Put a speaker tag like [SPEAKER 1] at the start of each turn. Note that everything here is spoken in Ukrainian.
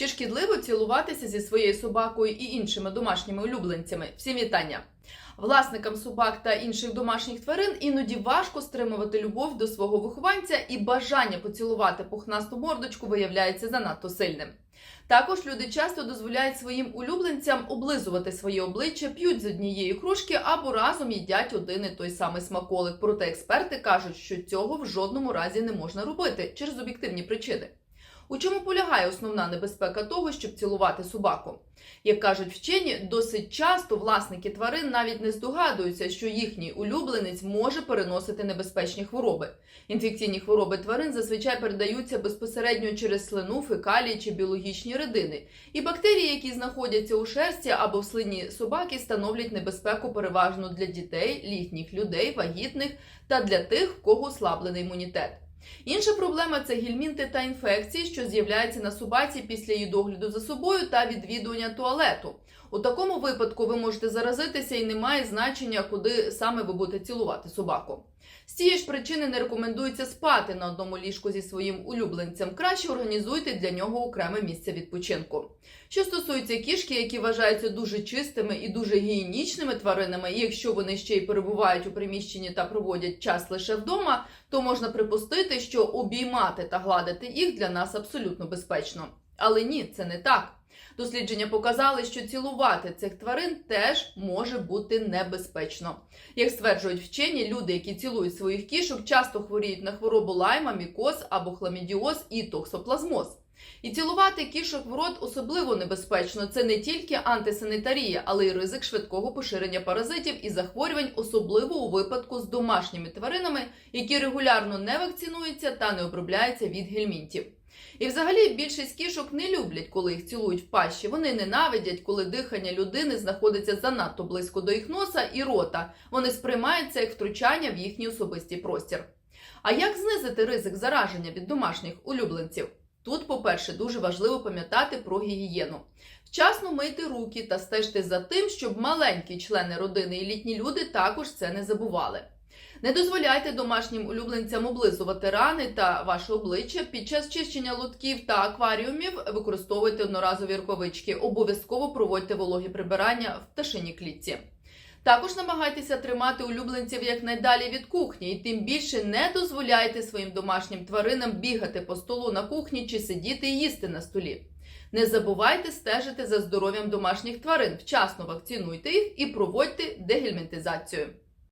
[SPEAKER 1] Чи шкідливо цілуватися зі своєю собакою і іншими домашніми улюбленцями? Всім вітання! Власникам собак та інших домашніх тварин іноді важко стримувати любов до свого вихованця, і бажання поцілувати пухнасту мордочку виявляється занадто сильним. Також люди часто дозволяють своїм улюбленцям облизувати своє обличчя, п'ють з однієї кружки або разом їдять один і той самий смаколик. Проте експерти кажуть, що цього в жодному разі не можна робити через об'єктивні причини. У чому полягає основна небезпека того, щоб цілувати собаку? Як кажуть вчені, досить часто власники тварин навіть не здогадуються, що їхній улюбленець може переносити небезпечні хвороби. Інфекційні хвороби тварин зазвичай передаються безпосередньо через слину, фекалії чи біологічні рідини. І бактерії, які знаходяться у шерсті або в слині собаки, становлять небезпеку переважно для дітей, літніх людей, вагітних та для тих, в кого ослаблений імунітет. Інша проблема це гельмінти та інфекції, що з'являються на собаці після її догляду за собою та відвідування туалету. У такому випадку ви можете заразитися і немає значення, куди саме ви будете цілувати собаку. З цієї ж причини не рекомендується спати на одному ліжку зі своїм улюбленцем. Краще організуйте для нього окреме місце відпочинку. Що стосується кішки, які вважаються дуже чистими і дуже гігієнічними тваринами, і якщо вони ще й перебувають у приміщенні та проводять час лише вдома, то можна припустити, що обіймати та гладити їх для нас абсолютно безпечно. Але ні, це не так. Дослідження показали, що цілувати цих тварин теж може бути небезпечно. Як стверджують вчені, люди, які цілують своїх кішок, часто хворіють на хворобу лайма, мікоз або хламідіоз і токсоплазмоз. І цілувати кішок в рот особливо небезпечно. Це не тільки антисанітарія, але й ризик швидкого поширення паразитів і захворювань, особливо у випадку з домашніми тваринами, які регулярно не вакцинуються та не обробляються від гельмінтів. І взагалі більшість кішок не люблять, коли їх цілують в пащі. Вони ненавидять, коли дихання людини знаходиться занадто близько до їх носа і рота. Вони сприймають це як втручання в їхній особистий простір. А як знизити ризик зараження від домашніх улюбленців? Тут, по-перше, дуже важливо пам'ятати про гігієну. Вчасно мийте руки та стежте за тим, щоб маленькі члени родини і літні люди також це не забували. Не дозволяйте домашнім улюбленцям облизувати рани та ваше обличчя під час чищення лотків та акваріумів. Використовуйте одноразові рукавички. Обов'язково проводьте вологі прибирання в пташиній клітці. Також намагайтеся тримати улюбленців якнайдалі від кухні, і тим більше не дозволяйте своїм домашнім тваринам бігати по столу на кухні чи сидіти і їсти на столі. Не забувайте стежити за здоров'ям домашніх тварин, вчасно вакцинуйте їх і проводьте дегельмінтизацію.